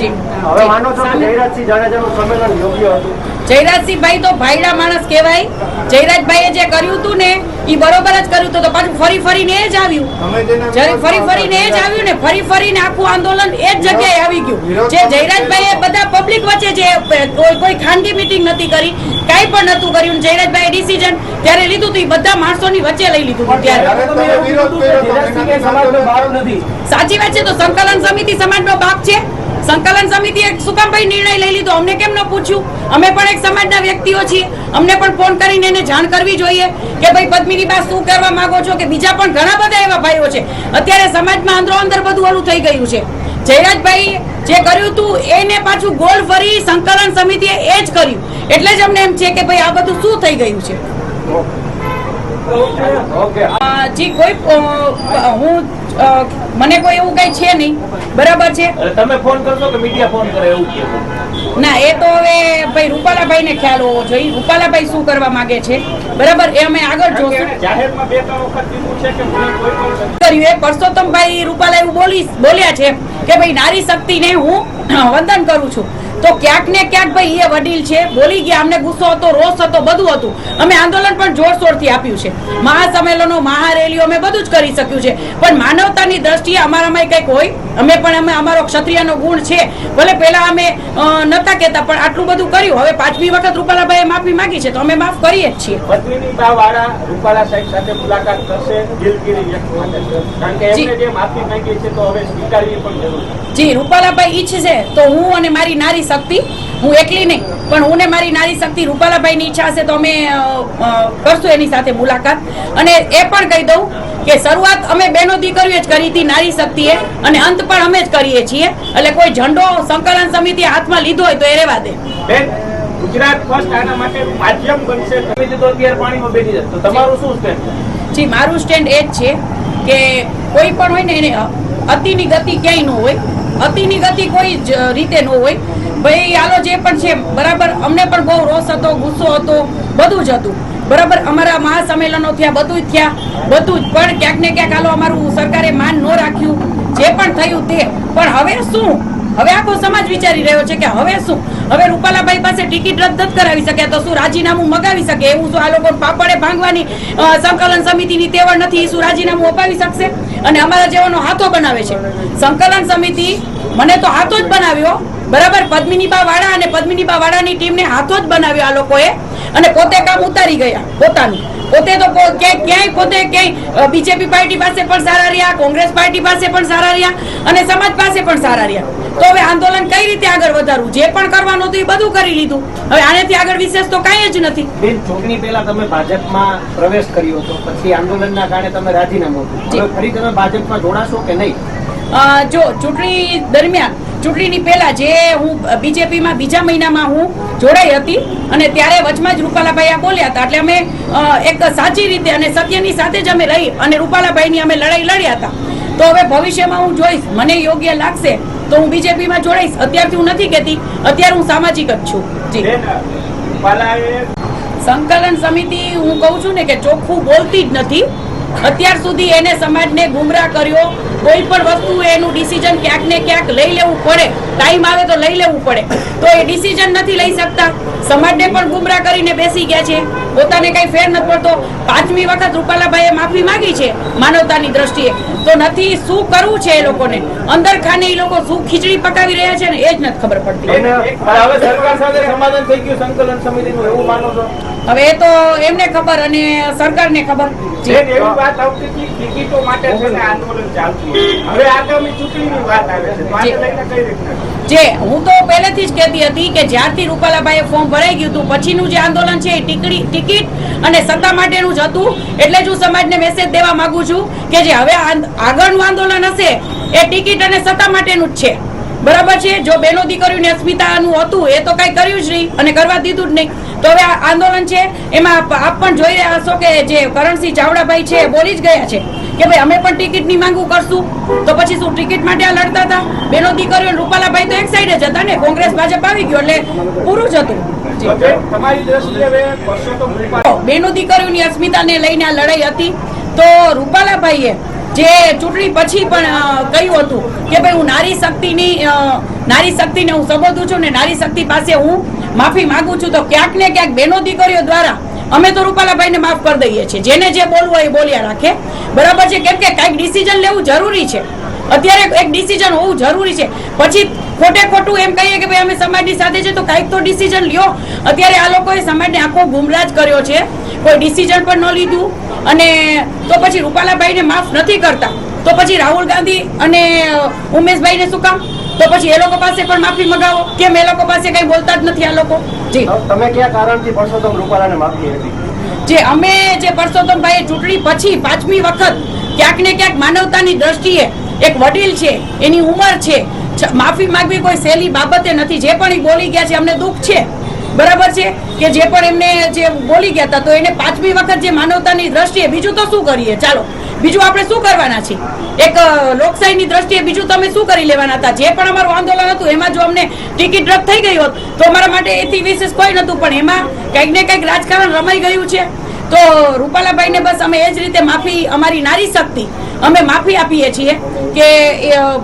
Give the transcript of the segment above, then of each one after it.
જી હવે માનો છો કે જયરાજસિંહ જાડેજાનું સંમેલન યોગ્ય હતું? જયરાજસિંહભાઈ તો ભાઈડા માણસ કહેવાય. જયરાજભાઈએ જે કર્યું હતું ને એ બરોબર જ કર્યું હતું. તો પાછું ફરી ફરીને એ જ આવ્યું. ફરી ફરીને એ જ આવ્યું ને ફરી ફરીને આખું આંદોલન એ જ જગ્યાએ આવી ગયું. જે જયરાજભાઈએ બધા પબ્લિક વચ્ચે જે કોઈ કોઈ ખાનગી મીટિંગ નથી કરી કાંઈ પણ નતું કર્યું. જયરાજભાઈએ ડિસિઝન ત્યારે લીધું હતું એ બધા માણસોની વચ્ચે લઈ લીધું હતું ત્યારે. સાચી વાત છે તો સંકલન સમિતિ સમાજનો ભાગ છે. સંકલન સમિતિએ શું કામ ભાઈ નિર્ણય લઈ લીધો. અમને કેમ ન પૂછ્યું? અમે પણ એક સમાજના વ્યક્તિઓ છીએ. અમને પણ ફોન કરીને એને જાણ કરવી જોઈએ કે ભાઈ પદ્મિની બા શું કરવા માંગો છો? કે બીજા પણ ઘણા બધા એવા ભાઈઓ છે. અત્યારે સમાજમાં અંદરો અંદર બધું ઓલું થઈ ગયું છે. જયરાજભાઈ જે કર્યું હતું એને પાછું ગોળ ફરી સંકલન સમિતિએ એ જ કર્યું. એટલે જ અમને એમ છે કે ભાઈ આ બધું શું થઈ ગયું છે? જી કોઈ હું મને કોઈ એવું કઈ છે નહીં. બરાબર છે? તમે ફોન કરશો કે મીડિયા ફોન કરે એવું કે ના એ તો હવે ભાઈ રૂપાલાભાઈ ને ખ્યાલ હોવો જોઈએ. રૂપાલાભાઈ શું કરવા માંગે છે? બરાબર એ અમે આગળ જોશું. કર્યું એ પરસોત્તમભાઈ રૂપાલા એવું બોલી બોલ્યા છે કે ભાઈ નારી શક્તિને હું વંદન કરું છું. તો ક્યાંક ને ક્યાંક ભાઈ એ વડીલ છે બોલી ગયા અમને ગુસ્સો હતો રોષ હતો બધું હતું. અમે આંદોલન પણ જોરશોરથી આપ્યું છે. મહાસંમેલનો મહારેલીઓ અમે બધું જ કરી શક્યું છે. પણ માનવતાની દ્રષ્ટિએ અમારામાં કંઈક હોય? અમે પણ અમે અમારો ક્ષત્રિયનો ગુણ છે. ભલે પહેલા અમે નતા કહેતા પણ આટલું બધું કર્યું. હવે પાંચમી વખત રૂપાલાભાઈએ માફી માંગી છે તો અમે માફ કરીએ જ છીએ. પત્નીની વાળા રૂપાલા સાહેબ સાથે મુલાકાત કરશે દિલગીરી વ્યક્ત કારણ કે જી. એમને જે માફી માંગી છે તો હવે સ્વીકારવી પણ જરૂર જી રૂપાલાભાઈ ઈચ્છશે તો હું અને મારી નારી શક્તિ? હું એકલી નહીં પણ હું ને મારી નારી શક્તિ રૂપાલાભાઈની ઈચ્છા હશે તો અમે કરશું એની સાથે મુલાકાત. અને એ પણ કહી દઉં કે શરૂઆત અમે બેનો દીકરીઓ જ કરી હતી નારી શક્તિએ અને અંત પણ અમે જ કરીએ છીએ. એટલે કોઈ ઝંડો સંકલન સમિતિ હાથમાં લીધો હોય તો એ રહેવા દે. ગુજરાત ફર્સ્ટ આના માટેનું માધ્યમ બનશે. તમે તો અત્યારે પાણીમાં બેઠી જશે તમારું શું સ્ટેન્ડ જી મારું સ્ટેન્ડ એ જ છે કે કોઈ પણ હોય ને એને અતિની ગતિ ક્યાંય ન હોય અતિની ગતિ કોઈ જ રીતે ન હોય. ભાઈ આલો જે પણ છે, બરાબર? અમને પણ બહુ રોષ હતો, ગુસ્સો હતો, બધું જ હતું. બરાબર? અમારા મહાસંમેલનો થયા બધું જ થયા. બધું જ પણ ક્યાંક ને ક્યાંક આલો અમારું સરકારે માન ન રાખ્યું. જે પણ થયું તે. પણ હવે શું? હવે આખો સમાજ વિચારી રહ્યો છે કે હવે શું? હવે રૂપાલાભાઈ પાસે ટિકિટ રદ કરાવી શકે તો શું રાજીનામું મગાવી શકે? એવું શું આ લોકો પાપડે ભાંગવાની સંકલન સમિતિની તેવડ નથી? શું રાજીનામું અપાવી શકશે? અને અમારા જેવાનો હાથો બનાવે છે. સંકલન સમિતિ મને તો હાથો જ બનાવ્યો. બરાબર? પદ્મિનીબા વાળા અને પદ્મિનીબા વાળાની ટીમને હાથો જ બનાવ્યો આ લોકોએ અને પોતે કામ ઉતારી ગયા પોતાનું. પોતે તો ક્યાંય ક્યાંય પોતે ક્યાંય બીજેપી પાર્ટી પાસે પણ સારા રહ્યા કોંગ્રેસ પાર્ટી પાસે પણ સારા રહ્યા અને સમાજ પાસે પણ સારા રહ્યા. તો હવે આંદોલન કઈ રીતે આગળ વધારવું? જે પણ કરવાનું હતું એ બધું કરી લીધું. હવે આનેથી આગળ વિશેષ તો કાંઈ જ નથી. બેન ચૂંટણી પહેલા તમે ભાજપમાં પ્રવેશ કર્યો હતો પછી આંદોલનના કારણે તમે રાજીનામું ફરી તમે ભાજપમાં જોડાશો કે નહીં? જો ચૂંટણી દરમિયાન ચૂંટણીની પહેલા જે હું બીજેપીમાં બીજા મહિનામાં હું જોડાઈ હતી અને ત્યારે વચમાં જ રૂપાલાભાઈ આ બોલ્યા હતા. એટલે અમે એક સાચી રીતે અને સત્યની સાથે જ અમે રહી અને રૂપાલાભાઈની અમે લડાઈ લડ્યા હતા. તો હવે ભવિષ્યમાં હું જોઈશ મને યોગ્ય લાગશે તો હું બીજેપીમાં જોડાઈશ. અત્યારથી હું નથી કહેતી અત્યારે હું સામાજિક જ છું. જી. સંકલન સમિતિ હું કહું છું ને કે ચોખ્ખું બોલતી જ નથી. અત્યાર સુધી એને સમાજને ગુમરાહ કર્યો. કોઈ પણ વસ્તુ એનું ડિસિઝન ક્યાંક ને ક્યાંક લઈ લેવું પડે. ટાઈમ આવે તો લઈ લેવું પડે. તો એ ડિસિઝન નથી લઈ શકતા. સમાજને પણ ગુમરાહ કરીને બેસી ગયા છે. પોતાને કઈ ફેર નથી પડતો. પાંચમી વખત રૂપાલાભાઈએ માફી માંગી છે માનવતાની દ્રષ્ટિએ. તો નથી શું કરવું છે એ લોકોને? અંદર ખાને એ લોકો શું ખીચડી પકાવી રહ્યા છે ને એ જ નથી ખબર પડતી. હવે સરકાર સાથે સમાધાન થઈ ગયું સંકલન સમિતિનું એવું માનો છો? હવે એ તો એમને ખબર અને સરકારને ખબર. એવી વાત આવતી હતી ટિકિટો માટે ને આંદોલન ચાલતું હવે આગામી ચૂંટણીની વાત આવે છે તો આને જી. લઈને કઈ રીતના? જે હું તો પહેલેથી જ કહેતી હતી કે જ્યારથી રૂપાલાભાઈએ ફોર્મ ભરાઈ ગયું હતું પછીનું જે આંદોલન છે એ ટીકડી ટિકિટ અને સત્તા માટેનું જ હતું. એટલે જ હું સમાજને મેસેજ દેવા માંગુ છું કે જે હવે આગળનું આંદોલન હશે એ ટિકિટ અને સત્તા માટેનું જ છે. બરાબર છે? જો બેનો દીકરીઓને અસ્મિતાનું હતું એ તો કાંઈ કર્યું જ નહીં અને કરવા દીધું જ નહીં. તો હવે આ આંદોલન છે એમાં આપ પણ જોઈ રહ્યા હશો કે જે કરણસિંહ ચાવડાભાઈ છે બોલી જ ગયા છે કે ભાઈ અમે પણ ટિકિટની માંગુ કરશું. તો પછી શું ટિકિટ માટે આ લડતા હતા? બેનો દીકરીઓ રૂપાલાભાઈ તો એક સાઈડ જ હતા ને? કોંગ્રેસ ભાજપ આવી ગયો એટલે પૂરું જ હતું. બેનો દીકરીઓની અસ્મિતાને લઈને આ લડાઈ હતી. તો રૂપાલાભાઈએ જે ચૂંટણી પછી પણ કહ્યું હતું કે ભાઈ હું નારી શક્તિની નારી શક્તિને હું સંબોધું છું ને નારી શક્તિ પાસે હું માફી માગું છું, તો ક્યાંક ને ક્યાંક બહેનો દીકરીઓ દ્વારા અમે તો રૂપાલાભાઈને માફ કરી દઈએ છીએ. જેને જે બોલવું હોય એ બોલ્યા રાખે. બરાબર છે? કેમ કે કાંઈક ડિસિઝન લેવું જરૂરી છે. અત્યારે એક ડિસિઝન હોવું જરૂરી છે. પછી ખોટે ખોટું એમ કહીએ કે ભાઈ અમે સમાજની સાથે છે તો કાંઈક તો ડિસિઝન લ્યો. અત્યારે આ લોકોએ સમાજને આખો ગુમરાજ કર્યો છે. કોઈ ડિસિઝન પણ ન લીધું. અને તો પછી રૂપાલાભાઈને માફ નથી કરતા. તો પછી રાહુલ ગાંધી અને ઉમેશભાઈને શું કામ? તો પછી એ લોકો પાસે પણ માફી મગાવો. કેમ એ લોકો પાસે કઈ બોલતા જ નથી આ લોકો? જી. તમે કયા કારણથી પરસોત્તમ રૂપાલાને માફી આપી? જે અમે જે પરસોત્તમભાઈએ ચૂંટણી પછી પાંચમી વખત ક્યાંક ને ક્યાંક માનવતાની દ્રષ્ટિએ એક વડીલ છે, એની ઉંમર છે. માફી માંગવી કોઈ સહેલી બાબતે નથી. જે પણ એ બોલી ગયા છે, અમને દુઃખ છે. બરાબર છે? કે જે પણ એમને જે બોલી ગયા હતા, તો એને પાંચમી વખત જે માનવતાની દ્રષ્ટિએ બીજું તો શું કરીએ? ચાલો, બીજું આપણે શું કરવાના છીએ એક લોકશાહીની દ્રષ્ટિએ બીજું તમે શું કરી લેવાના હતા? જે પણ અમારું આંદોલન હતું, એમાં જો અમને ટિકિટ રદ થઈ ગઈ હોત, તો અમારા માટે એથી વિશેષ કોઈ નહોતું. પણ એમાં કંઈક ને કંઈક રાજકારણ રમાઈ ગયું છે. તો રૂપાલાભાઈને બસ અમે એ જ રીતે માફી અમારી નારી શક્તિ અમે માફી આપીએ છીએ કે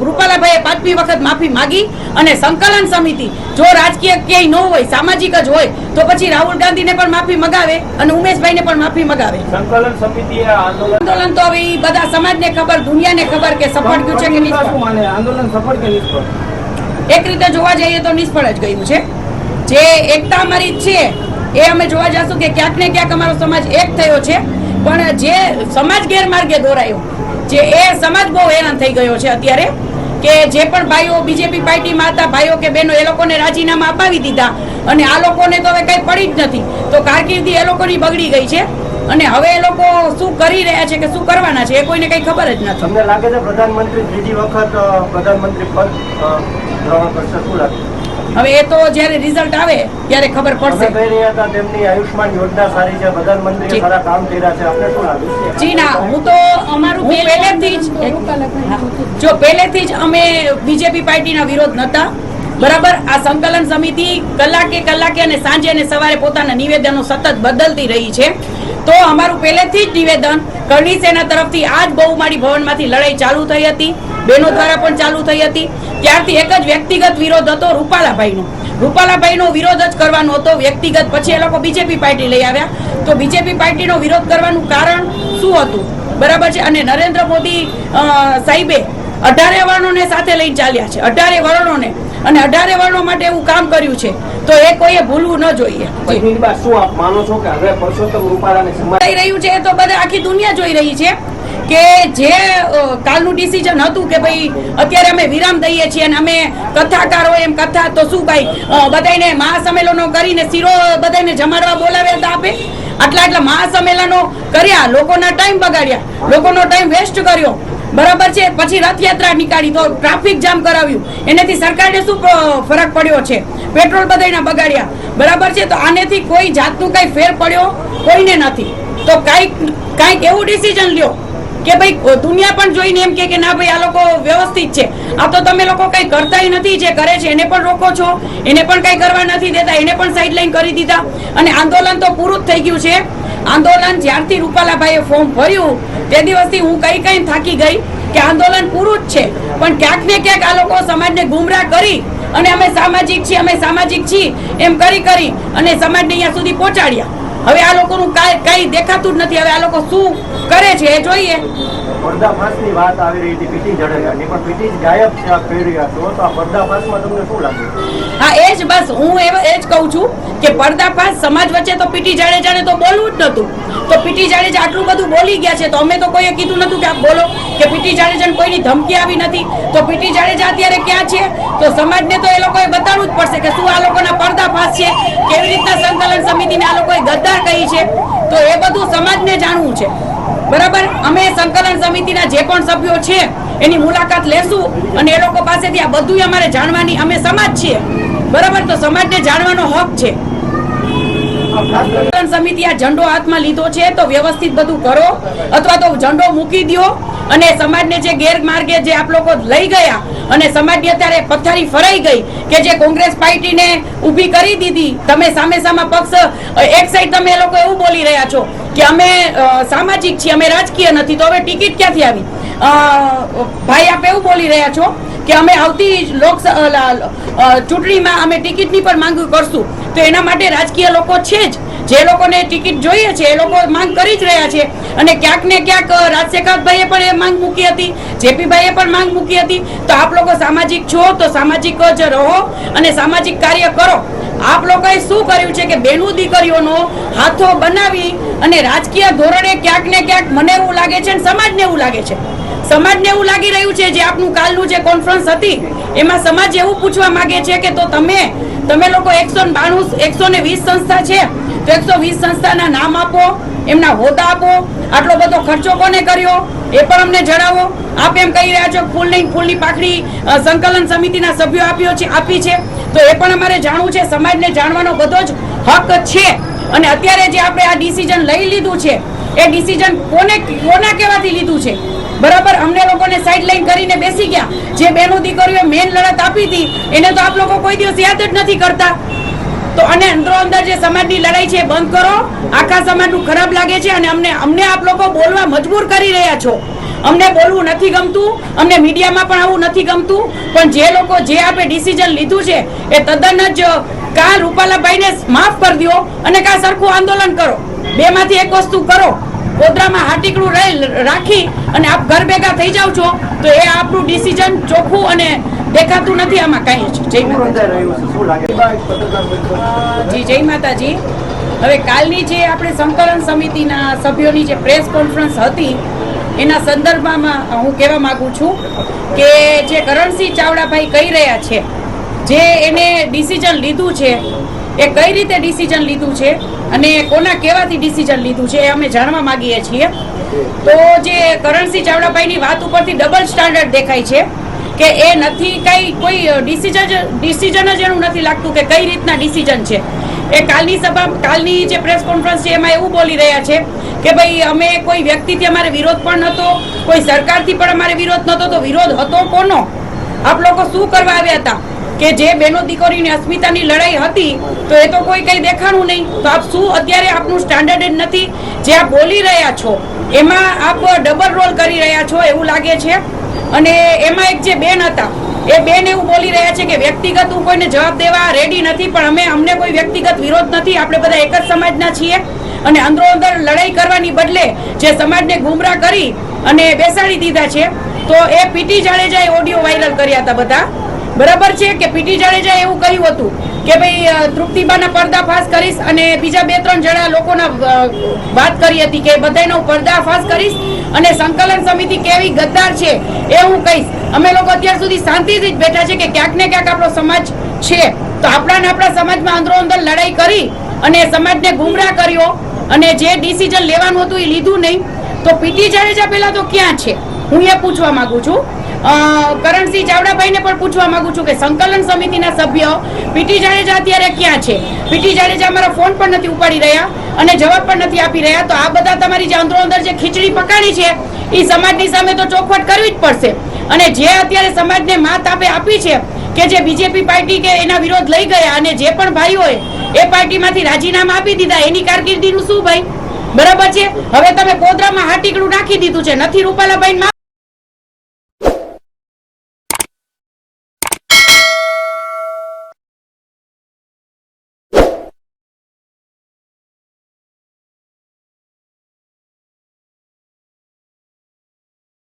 રૂપાલાભાઈએ પાંચમી વખત માફી માગી અને સંકલન સમિતિ જો રાજકીય ક્યાંય ન હોય સામાજિક જ હોય તો પછી રાહુલ ગાંધીને પણ માફી મગાવે અને ઉમેશભાઈને પણ માફી મગાવે. સંકલન સમિતિ આંદોલન આંદોલન તો હવે બધા સમાજને ખબર દુનિયાને ખબર કે સફળ ગયું છે કે નિષ્ફળ. આંદોલન સફળ કે નિષ્ફળ? એક રીતે જોવા જઈએ તો નિષ્ફળ જ ગયું છે. જે એકતા અમારી છે એ અમે જોવા જશું કે ક્યાંક ને ક્યાંક અમારો સમાજ એક થયો છે. પણ જે સમાજ ગેરમાર્ગે દોરાયો, જે એ સમાજ બહુ હેરાન થઈ ગયો છે અત્યારે, કે જે પણ ભાઈઓ બીજેપી પાર્ટીમાં હતા, ભાઈઓ કે બહેનો, એ લોકોને રાજીનામા અપાવી દીધા. અને આ લોકોને તો હવે કંઈ પડી જ નથી. તો કારકિર્દી એ લોકોની બગડી ગઈ છે. અને હવે એ લોકો શું કરી રહ્યા છે કે શું કરવાના છે, એ કોઈને કંઈ ખબર જ નથી. તમને લાગે છે પ્રધાનમંત્રી ત્રીજી વખત પ્રધાનમંત્રી પદ ગ્રહણ કરશે? શું લાગે હવે એ તો જ્યારે રિઝલ્ટ આવે ત્યારે ખબર પડશે. કહી રહ્યા હતા તેમની આયુષ્માન યોજના સારી છે પ્રધાનમંત્રીએ સારા કામ કર્યા છે આપણે શું લાગે જી ના હું તો અમારું પહેલેથી જ જો પહેલેથી જ અમે બીજેપી પાર્ટીના વિરોધ નતા બરાબર? આ સંકલન સમિતિ કલાકે કલાકે અને સાંજે અને સવારે પોતાના નિવેદનો સતત બદલતી રહી છે. તો અમારું પહેલેથી જ નિવેદન કરણી સેના તરફથી આ જ બહુમાળી ભવનમાંથી લડાઈ ચાલુ થઈ હતી. બહેનો દ્વારા પણ ચાલુ થઈ હતી. ત્યારથી એક જ વ્યક્તિગત વિરોધ હતો રૂપાલાભાઈનો. રૂપાલાભાઈનો વિરોધ જ કરવાનો હતો. વ્યક્તિગત પછી એ લોકો બીજેપી પાર્ટી લઈ આવ્યા. તો બીજેપી પાર્ટીનો વિરોધ કરવાનું કારણ શું હતું? બરાબર છે? અને નરેન્દ્ર મોદી સાહેબે અઢારે વર્ણોને સાથે લઈને ચાલ્યા છે. અઢારે વર્ણોને. અને અઢારે વર્ણો માટે એવું કામ કર્યું છે. તો એ કોઈએ ભૂલવું ન જોઈએ. શું આપ માનો છો કે હવે પરસોત્તમ રૂપાલાને થઈ રહ્યું છે એ તો બધા આખી દુનિયા જોઈ રહી છે. કે જે કાલનું ડિસિઝન હતું કે ભાઈ અત્યારે અમે વિરામ દઈએ છીએ અને અમે કથાકારો એમ કથા, તો શું ભાઈ બધાને મહાસંમેલનો કરીને શીરો બધાયને જમાડવા બોલાવ્યા હતા આપે? આટલા આટલા મહાસંમેલનો કર્યા, લોકોના ટાઈમ બગાડ્યા, લોકોનો ટાઈમ વેસ્ટ કર્યો. બરાબર છે? પછી રથયાત્રા નીકાળી તો ટ્રાફિક જામ કરાવ્યું. એનાથી સરકારને શું ફરક પડ્યો છે? પેટ્રોલ બધાયના બગાડ્યા. બરાબર છે? તો આનેથી કોઈ જાતનું કાંઈ ફેર પડ્યો કોઈને નથી. તો કાંઈક કાંઈક એવું ડિસિઝન લ્યો. કે ભાઈ દુનિયા પણ જોઈને એમ કે ના ભાઈ, આ લોકો વ્યવસ્થિત છે. આ તો તમે લોકો કઈ કરતાય નથી જે કરે છે, એને પણ રોકો છો, એને પણ કઈ કરવા નથી દેતા, એને પણ સાઇડલાઈન કરી દીધા. અને આંદોલન તો પૂરું જ થઈ ગયું છે. આંદોલન જ્યારથી રૂપાલાભાઈએ ફોર્મ ભર્યું, તે દિવસથી હું કઈ કઈ થાકી ગઈ કે આંદોલન પૂરું જ છે. પણ ક્યાંક ને ક્યાંક આ લોકો સમાજને ગુમરાહ કરી અને અમે સામાજિક છીએ, અમે સામાજિક છીએ, એમ કરી કરી અને સમાજને અહીંયા સુધી પહોંચાડ્યા. હવે આ લોકોનું કાંઈ કાંઈ દેખાતું જ નથી. હવે આ લોકો શું કરે છે એ જોઈએ. પર્દાફાશની વાત આવી રહી હતી પીટી જડેજાની પણ પીટી ગાયબ છે તો આ પર્દાફાશમાં તમને શું લાગે? હા એ જ બસ. હું એ એ જ કહું છું કે પર્દાફાશ સમાજ વચ્ચે તો પીટી જાડેજાને તો બોલવું જ નહોતું. તો પીટી જાડેજા આટલું બધું બોલી ગયા છે તો અમે તો કોઈએ કીધું નતું કે આપ બોલો. કે પીટી જાડેજાને કોઈની ધમકી આવી નથી. તો પીટી જાડેજા અત્યારે ક્યાં છે? તો સમાજને તો એ લોકોએ બતાવવું જ પડશે કે શું આ લોકોના પર્દાફાશ છે, કેવી રીતના સંકલન સમિતિને આ લોકોએ ગદ્દાર કહી છે. તો એ બધું સમાજને જાણવું છે. બરાબર? અમે સંકલન સમિતિના જે પણ સભ્યો છે, એની મુલાકાત લેશું અને એ લોકો પાસેથી આ બધું અમારે જાણવાની, અમે સમાજ છીએ. બરાબર? તો સમાજને જાણવાનો હક છે. સંકલન સમિતિ આ ઝંડો હાથમાં લીધો છે, તો વ્યવસ્થિત બધું કરો અથવા તો ઝંડો મૂકી દ્યો અને સમાજને જે ગેરમાર્ગે જે આપ લોકો લઈ ગયા અને સમાજની અત્યારે પથારી ફરાઈ ગઈ કે જે કોંગ્રેસ પાર્ટીને ઊભી કરી દીધી, તમે સામે સામા પક્ષ, એક સાઈડ તમે એ લોકો એવું બોલી રહ્યા છો કે અમે સામાજિક છીએ, અમે રાજકીય નથી, તો હવે ટિકિટ ક્યાંથી આવી? ભાઈ આપ એવું બોલી રહ્યા છો કે અમે આવતી લોક ચૂંટણીમાં અમે ટિકિટની પણ માંગ કરશું. તો એના માટે રાજકીય લોકો છે જ. જે લોકોને ટિકિટ જોઈએ છે એ લોકો માંગ કરી જ રહ્યા છે. અને ક્યાંક ને ક્યાંક અ, રાજશેખરભાઈએ પણ એ માંગ મૂકી હતી. જેપીભાઈએ પણ માંગ મૂકી હતી. તો આપ લોકો સામાજિક છો તો સામાજિક જ રહો અને સામાજિક કાર્ય કરો. આપ લોકોએ શું કર્યું છે કે બેનું દીકરીઓનો હાથો બનાવી અને રાજકીય ધોરણે ક્યાંક ને ક્યાંક મને એવું લાગે છે અને સમાજને એવું લાગે છે. સમાજને એવું લાગી રહ્યું છે જે આપનું કાલનું જે કોન્ફરન્સ હતી, એમાં સમાજ એવું પૂછવા માંગે છે કે તો તમે તમે લોકો એકસો બાણું, એકસો ને વીસ સંસ્થા છે, તો એકસો વીસ સંસ્થાના નામ આપો, એમના હોદ્દા આપો, આટલો બધો ખર્ચો કોને કર્યો, એ પણ અમને જણાવો. આપ એમ કહી રહ્યા છો, ફૂલની ફૂલની પાખડી સંકલન સમિતિના સભ્યો આપ્યો છે, આપી છે. તો એ પણ અમારે જાણવું છે, સમાજને જાણવાનો બધો જ હક છે. અને અત્યારે જે આપણે આ ડિસિઝન લઈ લીધું છે, એ ડિસિઝન કોને, કોના કહેવાથી લીધું છે? બરાબર? અમને લોકોને સાઈડ લાઈન કરીને બેસી ગયા. જે બેનો દીકરીઓ મેન લડત આપી હતી, એને તો આપ લોકો કોઈ દિવસ યાદ જ નથી કરતા. તો અને અંદરો અંદર જે સમાજની લડાઈ છે બંધ કરો. આખા સમાજનું ખરાબ લાગે છે અને અમને અમને આપ લોકો બોલવા મજબૂર કરી રહ્યા છો. અમને બોલવું નથી ગમતું, અમને મીડિયામાં પણ આવું નથી ગમતું. પણ જે લોકો જે આપણે ડિસિઝન લીધું છે, એ તદ્દન જ કાં રૂપાલાભાઈને માફ કરી દો અને કાં સરખું આંદોલન કરો. બેમાંથી એક વસ્તુ કરો. ગોધરામાં હાટીકડું રહી રાખી અને આપ ઘર ભેગા થઈ જાવ છો તો એ આપણું ડિસિઝન ચોખ્ખું અને દેખાતું નથી આમાં કાંઈ જ. જય માતાજી. નોંધાઈ રહ્યું છે? શું લાગે? જી જય માતાજી. હવે કાલની જે આપણે સંકલન સમિતિના સભ્યોની જે પ્રેસ કોન્ફરન્સ હતી એના સંદર્ભમાં હું કહેવા માગું છું કે જે કરણસિંહ ચાવડાભાઈ કહી રહ્યા છે જે એને ડિસિઝન લીધું છે એ કઈ રીતે ડિસિઝન લીધું છે અને કોના કેવાથી ડિસિઝન લીધું છે એ અમે જાણવા માંગીએ છીએ. તો જે કરણસિંહ ચાવડાભાઈની વાત ઉપરથી ડબલ સ્ટાન્ડર્ડ દેખાય છે કે એ નથી કઈ, કોઈ ડિસિઝન ડિસિઝન જ એનું નથી લાગતું કે કઈ રીતના ડિસિઝન છે. એ કાલની સભા, કાલની જે પ્રેસ કોન્ફરન્સ છે એમાં એવું બોલી રહ્યા છે કે ભાઈ અમે કોઈ વ્યક્તિથી અમારે વિરોધ પણ નહોતો, કોઈ સરકારથી પણ અમારે વિરોધ નહોતો, તો વિરોધ હતો કોનો? આપ લોકો શું કરવા આવ્યા હતા? કે જે બેનો દીકરીની અસ્મિતાની લડાઈ હતી, તો એ તો કોઈ કઈ દેખાણું નહીં. તો આપ શું અત્યારે આપનું સ્ટાન્ડર્ડ નથી? જે આપ બોલી રહ્યા છો, એમાં આપ ડબલ રોલ કરી રહ્યા છો એવું લાગે છે? અને એમાં એક જે બેન હતા, એ બેન એવું બોલી રહ્યા છે કે વ્યક્તિગત હું કોઈને જવાબ દેવા રેડી નથી, પણ અમે અમને કોઈ વ્યક્તિગત વિરોધ નથી. આપણે બધા એક જ સમાજના છીએ. અને અંદરો અંદર લડાઈ કરવાની બદલે જે સમાજને ગુમરાહ કરી અને બેસાડી દીધા છે, તો એ પીટી જાડેજાએ ઓડિયો વાયરલ કર્યા હતા બધા. બરાબર છે કે પીટી જાડેજાએ એવું કહ્યું હતું કે ભાઈ તૃપ્તિબાના પર્દાફાશ કરીશ અને બીજા બે ત્રણ જણા લોકોના વાત કરી હતી કે બધાનો પર્દાફાશ કરીશ અને સંકલન સમિતિ કેવી ગદ્દાર છે એ હું કહીશ. અમે લોકો અત્યાર સુધી શાંતિથી જ બેઠા છે કે ક્યાંક ને ક્યાંક આપણો સમાજ છે. તો આપણા ને આપણા સમાજમાં અંદરો અંદર લડાઈ કરી અને સમાજને ગુમરાહ કર્યો અને જે ડિસિઝન લેવાનું હતું એ લીધું નહીં. તો પીટી જાડેજા પહેલા તો ક્યાં છે? હું એ પૂછવા માંગુ છું. કરણસિંહ ચાવડાભાઈને પણ પૂછવા માંગુ છું કે સંકલન સમિતિના સભ્યો પીટી જાડેજા અત્યારે ક્યાં છે? પીટી જાડેજા અમારા ફોન પણ નથી ઉપાડી રહ્યા અને જવાબ પણ નથી આપી રહ્યા. તો આ બધા તમારી જે અંદરો અંદર જે ખીચડી પકાડી છે એ સમાજની સામે તો ચોખવટ કરવી જ પડશે. અને જે અત્યારે સમાજને માત આપે આપી છે કે જે બીજેપી પાર્ટી કે એના વિરોધ લઈ ગયા અને જે પણ ભાઈઓએ એ પાર્ટીમાંથી રાજીનામા આપી દીધા, એની કારકિર્દીનું શું ભાઈ? બરાબર છે? હવે તમે કોદરામાં હાટીકડું નાખી દીધું છે. નથી રૂપાલાભાઈ